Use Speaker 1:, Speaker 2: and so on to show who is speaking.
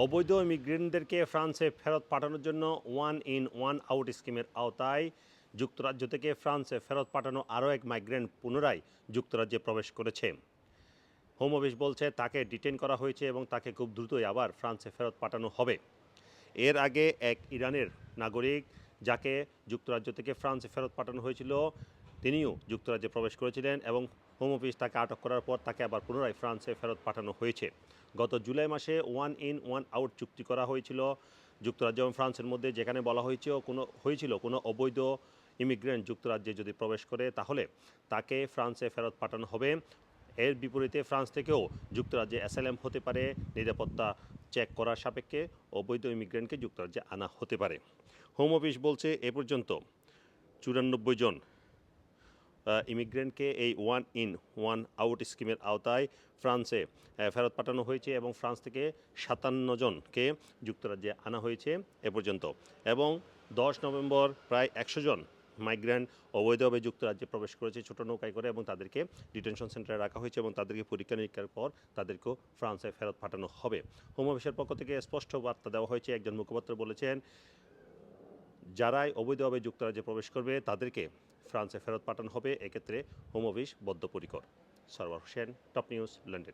Speaker 1: অবৈধ ইমিগ্রেন্টদেরকে ফ্রান্সে ফেরত পাঠানোর জন্য ওয়ান ইন, ওয়ান আউট স্কিমের আওতায় যুক্তরাজ্য থেকে ফ্রান্সে ফেরত পাঠানো আরও এক মাইগ্রেন্ট পুনরায় যুক্তরাজ্যে প্রবেশ করেছে। হোম অফিস বলছে তাকে ডিটেন করা হয়েছে এবং তাকে খুব দ্রুতই আবার ফ্রান্সে ফেরত পাঠানো হবে। এর আগে এক ইরানের নাগরিক যাকে যুক্তরাজ্য থেকে ফ্রান্সে ফেরত পাঠানো হয়েছিল, তিনিও যুক্তরাজ্যে প্রবেশ করেছিলেন এবং হোম অফিস তাকে আটক করার পর তাকে আবার পুনরায় ফ্রান্সে ফেরত পাঠানো হয়েছে। গত জুলাই মাসে ওয়ান ইন, ওয়ান আউট চুক্তি করা হয়েছিল যুক্তরাজ্য এবং ফ্রান্সের মধ্যে, যেখানে বলা হয়েছিল কোনো হয়েছিল কোনো অবৈধ ইমিগ্রেন্ট যুক্তরাজ্যে যদি প্রবেশ করে, তাহলে তাকে ফ্রান্সে ফেরত পাঠানো হবে। এর বিপরীতে ফ্রান্স থেকেও যুক্তরাজ্যে অ্যাসাইলাম হতে পারে, নিরাপত্তা চেক করার সাপেক্ষে অবৈধ ইমিগ্রেন্টকে যুক্তরাজ্যে আনা হতে পারে। হোম অফিস বলছে, এ পর্যন্ত চুরানব্বই জন ইমিগ্রেন্টকে এই ওয়ান ইন ওয়ান আউট স্কিমের আওতায় ফ্রান্সে ফেরত পাঠানো হয়েছে এবং ফ্রান্স থেকে সাতান্ন জনকে যুক্তরাজ্যে আনা হয়েছে এ পর্যন্ত। এবং দশ নভেম্বর প্রায় একশো জন মাইগ্রেন্ট অবৈধভাবে যুক্তরাজ্যে প্রবেশ করেছে, ছোট নৌকায় করে এবং তাদেরকে ডিটেনশন সেন্টারে রাখা হয়েছে এবং তাদেরকে পরীক্ষা নিরীক্ষার পর তাদেরকেও ফ্রান্সে ফেরত পাঠানো হবে। হোম অফিসের পক্ষ থেকে স্পষ্ট বার্তা দেওয়া হয়েছে। একজন মুখপাত্র বলেছেন যারাই অবৈধভাবে যুক্তরাজ্যে প্রবেশ করবে, তাদেরকে ফ্রান্সে ফেরত পাঠানো হবে। এক্ষেত্রে হোম অফিস বদ্ধপরিকর। Sarwar Hossain, top news, London.